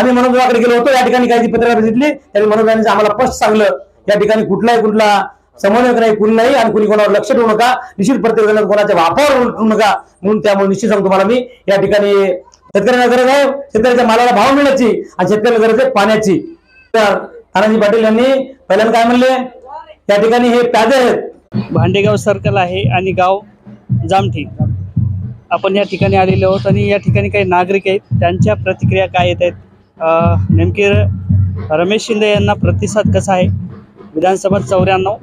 आम्ही मनोजवाकडे गेलो होतो या ठिकाणी काही पत्रकार घेतली त्यांनी मनोजांनी आम्हाला स्पष्ट सांगलं या ठिकाणी कुठलाही कुठला समन्वयक नाही कुणी नाही आणि कुणी कोणावर लक्ष ठेवू नका निश्चित प्रत्येक कोणाच्या वापर ठेवू नका म्हणून त्यामुळे निश्चित सांगतो तुम्हाला मी या ठिकाणी शेतकऱ्यांना गरज आहे शेतकऱ्याच्या मालाला भाव मिळण्याची आणि शेतकऱ्याला गरज आहे पाण्याची. तर तानाजी पाटील यांनी पहिल्यांदा काय म्हणले? त्या ठिकाणी हे प्यादे आहेत. भांडेगाव सर्कल आहे आणि गाव जामठी. आपण या ठिकाणी आलेलो आहोत आणि या ठिकाणी काही नागरिक आहेत त्यांच्या प्रतिक्रिया काय येत आहेत? नेमके रमेश शिंदे यांना प्रतिसाद कसा आहे? विधानसभा चौऱ्याण्णव.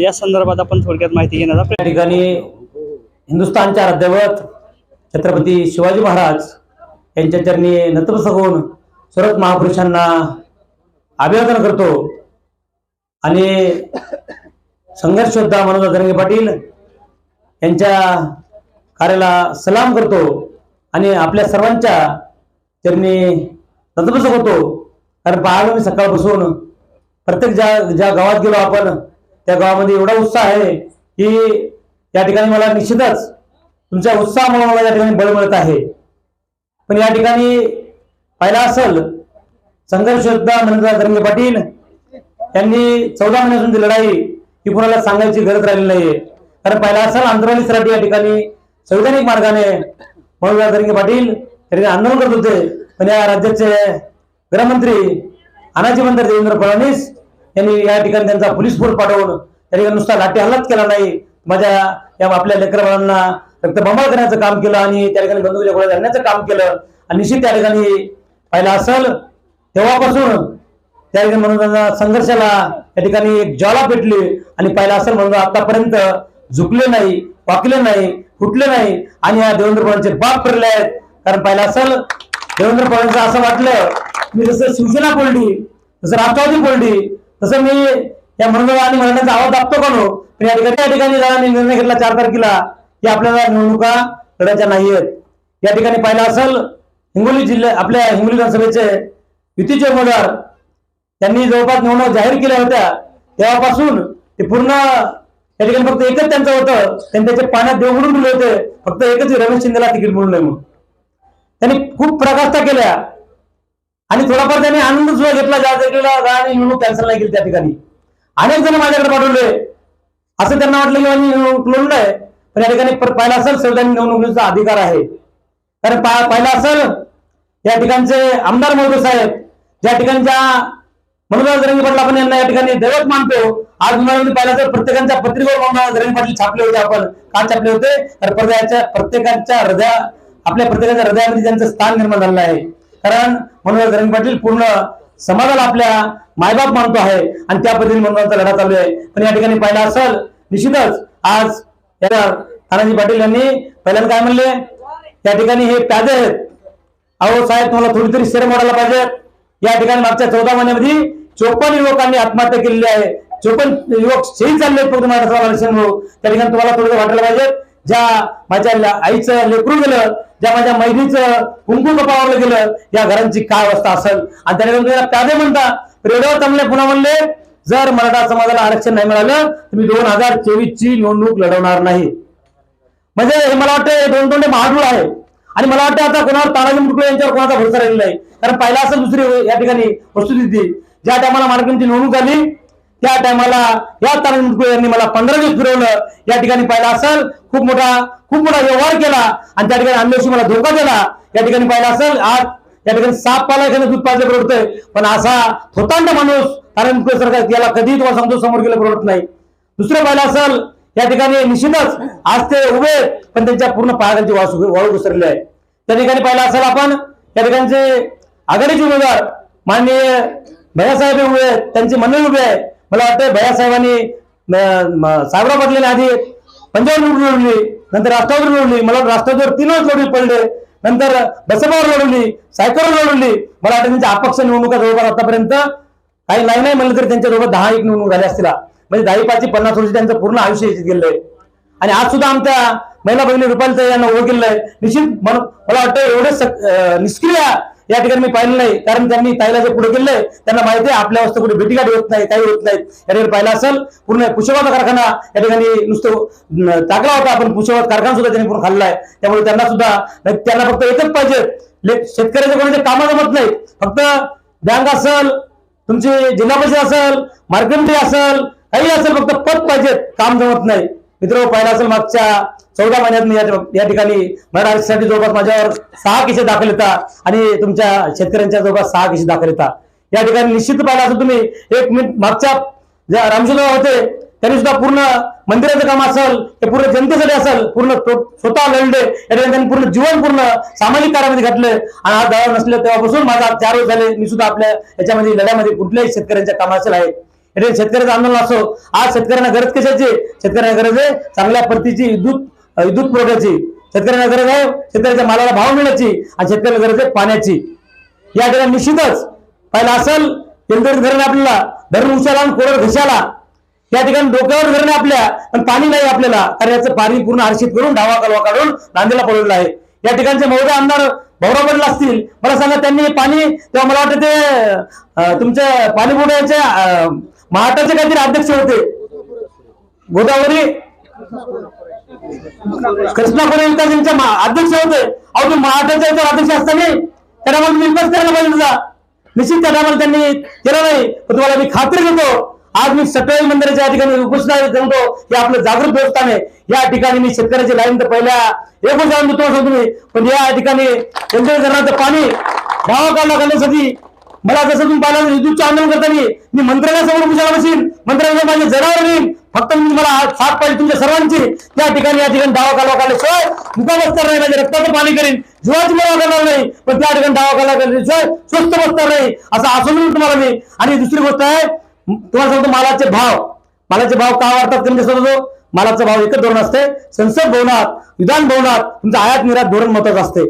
या संदर्भात आपण थोडक्यात माहिती घेण्याचा प्रयत्न या ठिकाणी हिंदुस्थानच्या हृदयवत छत्रपती शिवाजी महाराज यांच्या चरणी नतमस्तक होऊन सुरत महापुरुषांना अभिवादन करतो. आणि संघर्ष योद्धा मनोज धरंगे पाटील यांच्या कार्याला सलाम करतो. आणि आपल्या सर्वांच्या चरणी नतमस्तक होतो? कारण पाहिलं मी सकाळपासून प्रत्येक ज्या ज्या गावात गेलो आपण त्या गावामध्ये एवढा उत्साह आहे की या ठिकाणी मला निश्चितच तुमच्या उत्साहामुळे मला या ठिकाणी बळ मिळत आहे. पण या ठिकाणी पाहिला असेल संघर्ष योद्धा मनोज धरंगे पाटील यांनी चौदा महिन्यापासून ती लढाई ही कुणाला सांगायची गरज राहिली नाहीये. कारण पाहिला असेल आंदोलन सराठी या ठिकाणी संविधानिक मार्गाने मनोज धरंगे पाटील या ठिकाणी आंदोलन करत होते. पण या राज्याचे गृहमंत्री अनाजी मंत्री देवेंद्र फडणवीस यांनी या ठिकाणी त्यांचा पोलीस फोर्स पाठवून त्या ठिकाणी नुसता लाठी हल्लाच केला नाही. माझ्या या आपल्या लेकरबाळांना रक्तबंबाळ करण्याचं काम केलं आणि त्या ठिकाणी बंदुकीच्या गोळ्या घालण्याचं काम केलं. आणि निश्चित त्या ठिकाणी पाहिलं असेल तेव्हापासून त्या ठिकाणी म्हणून संघर्षाला त्या ठिकाणी एक ज्वाला पेटली आणि पाहिलं असेल म्हणून आतापर्यंत झुकले नाही वाकले नाही फुटले नाही. आणि या देवेंद्र फडणवीसचे बाप फिरले आहेत. कारण पाहिलं असेल देवेंद्र फडणवीस असं वाटलं मी जसं शिवसेना बोलली जसं राष्ट्रवादी बोलली तसं मी या मनोज आणि मरणाचा आवाज दाबतो का पण या ठिकाणी या ठिकाणी निर्णय घेतला चार तारखेला की आपल्याला निवडणुका लढायच्या नाहीयेत. या ठिकाणी पाहिलं असेल हिंगोली जिल्ह्या आपल्या हिंगोली विधानसभेचे युतीचे उमेदवार त्यांनी जवळपास निवडणूक जाहीर केल्या होत्या. तेव्हापासून ते पूर्ण या ठिकाणी फक्त एकच त्यांचं होतं. त्यांनी त्याचे पाण्यात देव म्हणून दिले होते. फक्त एकच रमेश शिंदेला तिकीट म्हणून नाही म्हणून. त्यांनी खूप प्रकाशता केल्या. आणि थोडाफार त्यांनी आनंद सुद्धा घेतला ज्या तारखेला आणि निवडणूक कॅन्सल नाही केली त्या ठिकाणी. अनेक जण माझ्याकडे पाठवले. असं त्यांना वाटलं की माझी निवडणूक लढलं आहे. पण या ठिकाणी पाहिलं असेल संविधानिक निवडणुकीचा अधिकार आहे. कारण पाहिलं असेल या ठिकाणचे आमदार महोदय साहेब ज्या ठिकाणच्या मनोज जरंगी पाटील आपण यांना या ठिकाणी दैवत मानतो. आज मुलांनी पाहिलं तर प्रत्येकांच्या पत्रिकेवर मनोज जरंगी पाटील छापले होते आपण का छापले होते. तर प्रत्येकाच्या प्रत्येकाच्या हृदया आपल्या प्रत्येकाच्या हृदयामध्ये त्यांचं स्थान निर्माण झालेलं आहे. कारण मनोहर धरण पाटील पूर्ण समाजाला आपल्या मायबाप मानतो आहे आणि त्या पद्धतीने मनोहरांचा लढा चालू आहे. पण या ठिकाणी पाहिला असेल निश्चितच आज तानाजी पाटील यांनी पहिल्यांदा काय म्हणले? या ठिकाणी हे प्यादे आहेत. अहो साहेब तुम्हाला थोडी तरी शेर मोडायला पाहिजे. या ठिकाणी मागच्या चौदा महिन्यामध्ये चोपन्न युवकांनी आत्महत्या केलेली आहे. चोपन्न युवक शहीद झाले आहेत फक्त मराठा आरक्षणामुळे त्या ठिकाणी तुम्हाला थोडं वाटायला पाहिजे. ज्या माझ्या आईचं लेकरू गेलं ज्या माझ्या मैत्रीचं कुंकू कपावरलं गेलं या घरांची काय अवस्था असेल? आणि त्या प्यादे म्हणता रेडिओवर थांबले पुन्हा म्हणले जर मराठा समाजाला आरक्षण नाही मिळालं तर मी दोन हजार चोवीस ची निवडणूक लढवणार नाही. म्हणजे हे मला वाटतं दोन तोंडे महाडूळ आहे. आणि मला वाटतं आता कोणावर तानाजी मुटकुळे यांच्यावर कोणाचा भरोसा राहिलेला नाही. कारण पहिला असं दुसरी या ठिकाणी वस्तुस्थिती ज्या टायमाला मार्गांची निवडणूक झाली त्या टायमाला या तानाजी मुटकुळे यांनी मला पंधरा दिवस फिरवलं. या ठिकाणी पाहिला असेल खूप मोठा खूप मोठा व्यवहार केला आणि त्या ठिकाणी अन्वेषी मला धोका दिला. या ठिकाणी पाहिला असेल आज या ठिकाणी साप पाला एखादं दूध पाजलं परवडतंय. पण असा थोतांड माणूस तानाजी मुटकुळे सरकार याला कधीही तुम्हाला सांगतो समोर गेलं परवडत नाही. दुसरं पाहिलं असेल या ठिकाणी निश्चितच आज ते उभे आहेत, पण त्यांच्या पूर्ण पायाखालची वाळू वाळू घसरली आहे. त्या ठिकाणी पाहिलं असेल आपण या ठिकाणचे आघाडीचे उमेदवार माननीय भैयासाहेब हे उभे आहेत त्यांची मंडळी उभे आहे मला वाटतं भैयासाहेबांनी साहेबराव पाटलांनी आधी पंजाब लढवली नंतर राष्ट्रावर लढवली मला राष्ट्रवादीवर तीन पडले नंतर बसपावर लढवली सायकलवर लढवली. मला वाटतं त्यांच्या अपक्ष निवडणुका जवळपास आतापर्यंत काही नाही नाही म्हणलं तरी त्यांच्यासोबत दहा एक निवडणूक झाल्या असतील. म्हणजे दहा पाचशे पन्नास वर्ष त्यांचं पूर्ण आयुष्य याच्यात गेलंय आणि आज सुद्धा आमच्या महिला बहिणी रुपाली यांना उभं आहे निश्चित म्हणून मला वाटतं एवढे निष्क्रिय या ठिकाणी मी पाहिलं नाही. कारण त्यांनी ताईला जे पुढे केलंय त्यांना माहिती आहे आपल्या वस्तू कुठे भेटीगाठी होत नाही काही होत नाहीत. या ठिकाणी पाहिलं असेल पूर्ण पुष्पवाद कारखाना या ठिकाणी नुसतं टाकला होता. आपण पुष्पवाद कारखाना सुद्धा त्यांनी पूर्ण खाल्लाय. त्यामुळे त्यांना सुद्धा त्यांना फक्त एकच पाहिजे. शेतकऱ्याच्या शेतकऱ्याचे कोणाचे कामं जमत नाही फक्त बँक असल तुमची जिल्हा परिषद असेल मार्केट असेल काही असेल फक्त पद पाहिजेत. काम जमत नाही. मित्र पाहिलं असेल मागच्या चौदा महिन्यात मी या- ठिकाणी मराठा आरक्षणासाठी जवळपास माझ्यावर सहा केसेस दाखल येतात आणि तुमच्या शेतकऱ्यांच्या जवळपास सहा केसेस दाखल येतात या ठिकाणी निश्चित पाहिलं असं तुम्ही एक मिनिट मागच्या ज्या रामचंद्र होते त्यांनी सुद्धा पूर्ण मंदिराचं काम असेल ते पूर्ण जनतेसाठी असेल पूर्ण स्वतः लढले या ठिकाणी त्यांनी पूर्ण जीवन पूर्ण सामाजिक कार्यामध्ये घातलं. आणि आज दवा नसले तेव्हापासून माझा चार वर्ष झाले मी सुद्धा आपल्या याच्यामध्ये लढ्यामध्ये कुठल्याही शेतकऱ्यांच्या कामाचे आहे. या ठिकाणी शेतकऱ्याचं आंदोलन असो आज शेतकऱ्यांना गरज कशाची? आहे? शेतकऱ्यांना गरज आहे चांगल्या प्रतीची विद्युत विद्युत पुरवठ्याची शेतकऱ्यांना गरज आहे शेतकऱ्याच्या मालाला भाव मिळण्याची आणि शेतकऱ्याला गरज आहे पाण्याची. या ठिकाणी निश्चितच पाहिलं असेल यंत्रित धरण आपल्याला धरण उशाला आणि कोरड घशाला या ठिकाणी डोक्यावर धरण आपल्या पण पाणी नाही आपल्याला कारण याचं पाणी पूर्ण हर्षित करून डावा कलवा काढून नांदेला पडलेलं आहे. या ठिकाणचे महोदय आमदार भौरव असतील मला सांगा त्यांनी हे पाणी तेव्हा मला वाटतं ते तुमच्या पाणी बोर्डाचे महाराष्ट्राचे काहीतरी अध्यक्ष होते. गोदावरी? कृष्णापुरी विकासांचे मा- अध्यक्ष होते. अहो तुम्ही महाराष्ट्राचे याच्यावर अध्यक्ष असताना त्यांना मला तुम्ही करायला पाहिजे तुझा निश्चित त्या टायमाला त्यांनी केलं नाही. पण तुम्हाला मी खात्री देतो आज मी सकाळी मंदिराच्या या ठिकाणी उपस्थित सांगतो हे आपलं जागृत देवस्थान आहे. या ठिकाणी मी शेतकऱ्याची लाईन तर पहिल्या एकूण वर्ष आणून तुम्हाला सांगतो पण या ठिकाणी केंद्रीय धरणाचं पाणी गावाकाला करण्यासाठी मला जसं तुम्ही पाहिलं विद्युतचं आंदोलन करताना मी मंत्र्याला समोर उशाला बसेन मंत्र्याला माझे जनावर येईन फक्त मी तुम्हाला साथ पाहिजे तुमच्या सर्वांची त्या ठिकाणी या ठिकाणी दावा कालवा काढल्याशिवाय मुका बसणार नाही माझ्या रक्ताचं पाणी करीन. जीवाची मला करणार नाही पण त्या ठिकाणी दावा कालवा काढल्याशिवाय स्वस्त बसणार नाही असं आश्वासन तुम्हाला मी. आणि दुसरी गोष्ट आहे तुम्हाला सांगतो मालाचे भाव. मालाचे भाव का वाढतात कमी जास्त मालाचा भाव एकच धोरण असते. संसद भवनात विधान भवनात तुमचं आयात निर्यात धोरण महत्वाचं असते.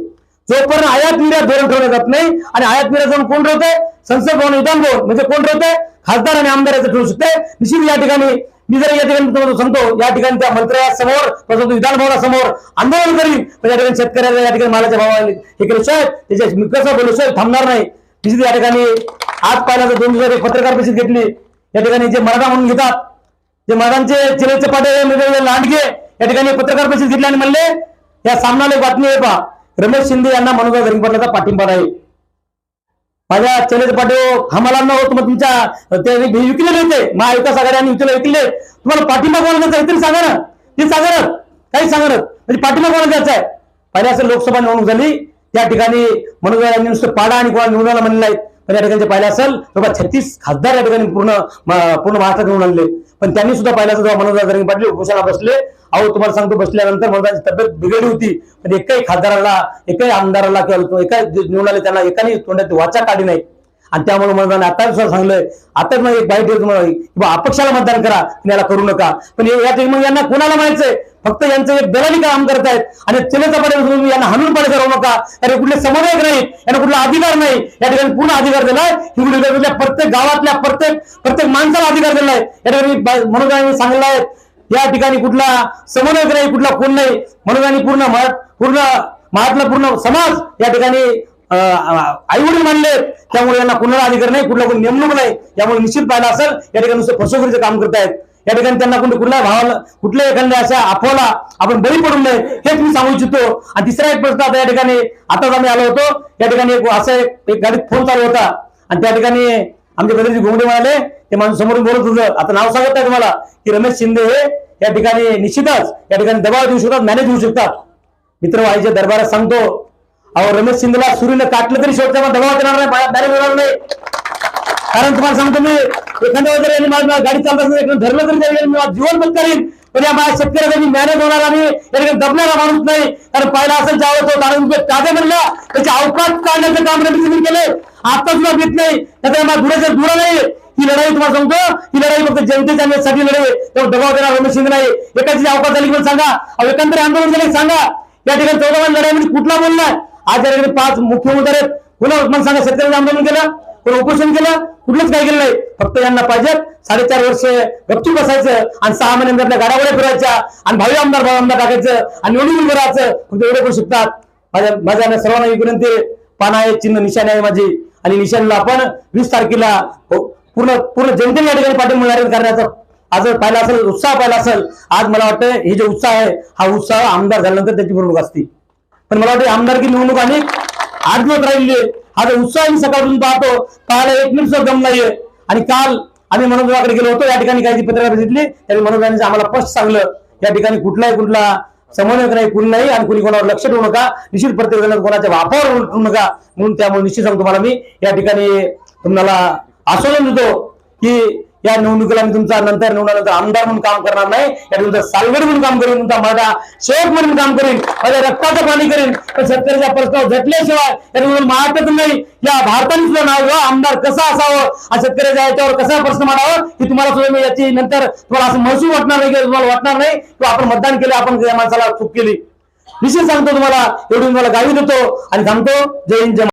जोपर्यंत आयात निर्यात धोरण ठेवलं जात नाही आणि आयात निर्यात धोरण कोण ठेवते संसद भवन विधान भवन म्हणजे कोण ठेवते खासदार आणि आमदार याचं ठेवू शकते. निश्चित या ठिकाणी मी जर या ठिकाणी तुम्हाला सांगतो या ठिकाणी त्या मंत्र्यासमोर परंतु विधान आंदोलन करीन पण या ठिकाणी शेतकऱ्याला या ठिकाणी मालाच्या भावाने हे साहेब त्याच्या मी बोलू साहेब थांबणार नाही. तिथे या ठिकाणी आज पाहिलं तर दोन दिवस एक पत्रकार परिषद घेतली. या ठिकाणी जे मराठा म्हणून घेतात जे मराठांचे चिरेचे पाटे लांडगे या ठिकाणी पत्रकार परिषद घेतली आणि म्हणले या सामनाला बातमी आहे पहा रमेश शिंदे यांना मनोजा गरीब पाठिंबा आहे माझ्या चलेचे पाटे हमाला न होत मग तुमच्या ते विकलेले होते महाविकास आघाडी आणि युतीला विकले तुम्हाला पाठिंबा कोणाचा द्यायचा तरी सांगा ना. ते सांगा ना. काही सांगा ना. म्हणजे पाठिंबा कोणाचा द्यायचा आहे? पहिल्या असं लोकसभा निवडणूक झाली. त्या ठिकाणी मनोज नुसतं पाडा आणि कोणा निवडायला म्हणले आहेत पण या ठिकाणी पाहिलं असेल बाबा छत्तीस खासदार या ठिकाणी पूर्ण पूर्ण महाराष्ट्रात निवडून आणले. पण त्यांनी सुद्धा पाहिलं असेल जेव्हा मनोज पाटील उपोषणाला बसले. अहो तुम्हाला सांगतो बसल्यानंतर मनोजाची तब्येत बिघडली होती. पण एकाही खासदाराला एकाही आमदाराला किंवा एका निवडून आले त्यांना एकाने तोंडात वाचा काढली नाही. आणि त्यामुळे मला आता सुद्धा सांगलंय आता एक बाईट देतो तुम्हाला किंवा अपक्षाला मतदान करा याला करू नका. पण या ठिकाणी मग यांना कोणाला माहितीये फक्त यांचं एक दलाली काम करतायत. आणि चलेचा यांना हाणून पाडे करू नका. अरे कुठले समन्वयक नाही यांना कुठला अधिकार नाही. या ठिकाणी पूर्ण अधिकार दिलाय. हिंगोलीच्या प्रत्येक गावातल्या प्रत्येक प्रत्येक माणसाला अधिकार दिलाय. या ठिकाणी म्हणून सांगितलं आहे. या ठिकाणी कुठला समन्वयक नाही कुठला कोण नाही. म्हणून पूर्ण महा- पूर्ण महात्मा पूर्ण समाज या ठिकाणी आईवडील मानले. त्यामुळे यांना कुणाला अधिकार नाही कुठला कोणी नेमणूक नाही. यामुळे निश्चित पाहिलं असेल. या ठिकाणी नुसतं फसवणुकीचं काम करतायत. या ठिकाणी त्यांना कोणी कुठल्या भावाला कुठल्या एखाद्या अशा अफवाला आपण बळी पडू नये हेच मी सांगू इच्छितो. आणि तिसरा एक प्रश्न आता या ठिकाणी आताच आम्ही आलो होतो. या ठिकाणी एक असं एक गाडीत फोन चालू होता. आणि त्या ठिकाणी आमचे बदलजी घोंगडे म्हणाले ते माणूस समोरून बोलत होतं. आता नाव सांगत आहे तुम्हाला की रमेश शिंदे हे या ठिकाणी निश्चितच या ठिकाणी दबाव देऊ शकतात मॅनेज होऊ शकतात. मित्र आईच्या दरबारात सांगतो अहो रमेश शिंदेला सूर्यनं काटलं तरी शेवटच्या दबाव देणार नाही मॅनेज होणार नाही. कारण तुम्हाला सांगतो मी एखाद्या वगैरे माझ्या गाडी चालत धरलं तरी जाईल मी माझं जीवन बंद करीन. पण या माझ्या शेतकऱ्याचा मी मॅनेज होणार आणि या दबणारा माणूस नाही. कारण पहिला असं जावं तो कारण रुपये ताजे म्हणला त्याचे अवकाश काढण्याचं काम रमेश केले आता सुद्धा घेत नाही. त्याचा माझ्या धुराच्या धुरा नाही. ही लढाई तुम्हाला सांगतो. ही लढाई फक्त जनतेच्या साठी लढाई आहे. तेव्हा दबाव देणार रमेश सिंग नाही. एकाची अवकाश झाली पण सांगा. एकंदरीत आंदोलन झाले सांगा. या ठिकाणी चौदा लढाईमध्ये कुठला बोललाय आज या ठिकाणी पाच मुख्यमंत्री आहेत. पुन्हा मला सांगा शेतकऱ्यांनी आंदोलन केलं? कोणी उपोषण केलं? कुठलंच काय केलं नाही. फक्त यांना पाहिजे साडेचार वर्ष गपचूप बसायचं आणि सहा महिने आपल्या गाड्यावड्या फिरायच्या आणि भावी आमदार भावी आमदार टाकायचं आणि निवडून करायचं. फक्त एवढे करू शकतात. माझ्या माझ्या सर्वांना एक विनंती पान आहे चिन्ह निशाणी आहे माझी. आणि निशाणीला आपण वीस तारखेला हो, पूर्ण पूर्ण जनतेने या ठिकाणी पाठिंबा करण्याचा. आज पाहिला असेल उत्साह पाहिला असेल. आज मला वाटतं हे जे उत्साह आहे हा उत्साह आमदार झाल्यानंतर त्याची निवडणूक असते. पण मला वाटतं आमदारकी निवडणूक आणि आठ दिवस राहिले हा जो उत्साह मी सकाळपासून पाहतो पाहायला एक मिनिट दम नाहीये. आणि काल आम्ही मनोजवाकडे गेलो होतो या ठिकाणी काही पत्रकार घेतली त्यांनी मनोजांनी आम्हाला स्पष्ट सांगलं या ठिकाणी कुठलाही कुठला समन्वयक नाही कुणी नाही आणि कुणी कोणावर लक्ष ठेवू नका निश्चित प्रत्येक कोणाच्या वापर ठेवू नका म्हणून त्यामुळे निश्चित सांगतो तुम्हाला मी या ठिकाणी तुम्हाला आश्वासन देतो की या निवडणुकीला मी तुमचा नंतर निवडल्यानंतर आमदार म्हणून काम करणार नाही. या तुमचा सालगड म्हणून काम करेन तुमचा माझा शेवट म्हणून काम करेन माझ्या रक्ताचं पाणी करेन. पण शेतकऱ्याचा प्रस्ताव झटल्याशिवाय या निवडून महाराष्ट्रात नाही. या भारताने सुद्धा नाव आमदार कसा असावं हा शेतकऱ्याच्या याच्यावर कसा प्रश्न मांडावा की तुम्हाला सुद्धा मी याची नंतर तुम्हाला असं महसूल वाटणार नाही किंवा तुम्हाला वाटणार नाही. किंवा आपण मतदान केलं आपण या माणसाला चूक केली. निश्चित सांगतो तुम्हाला एवढी तुम्हाला गावी देतो आणि सांगतो जय हिंद जय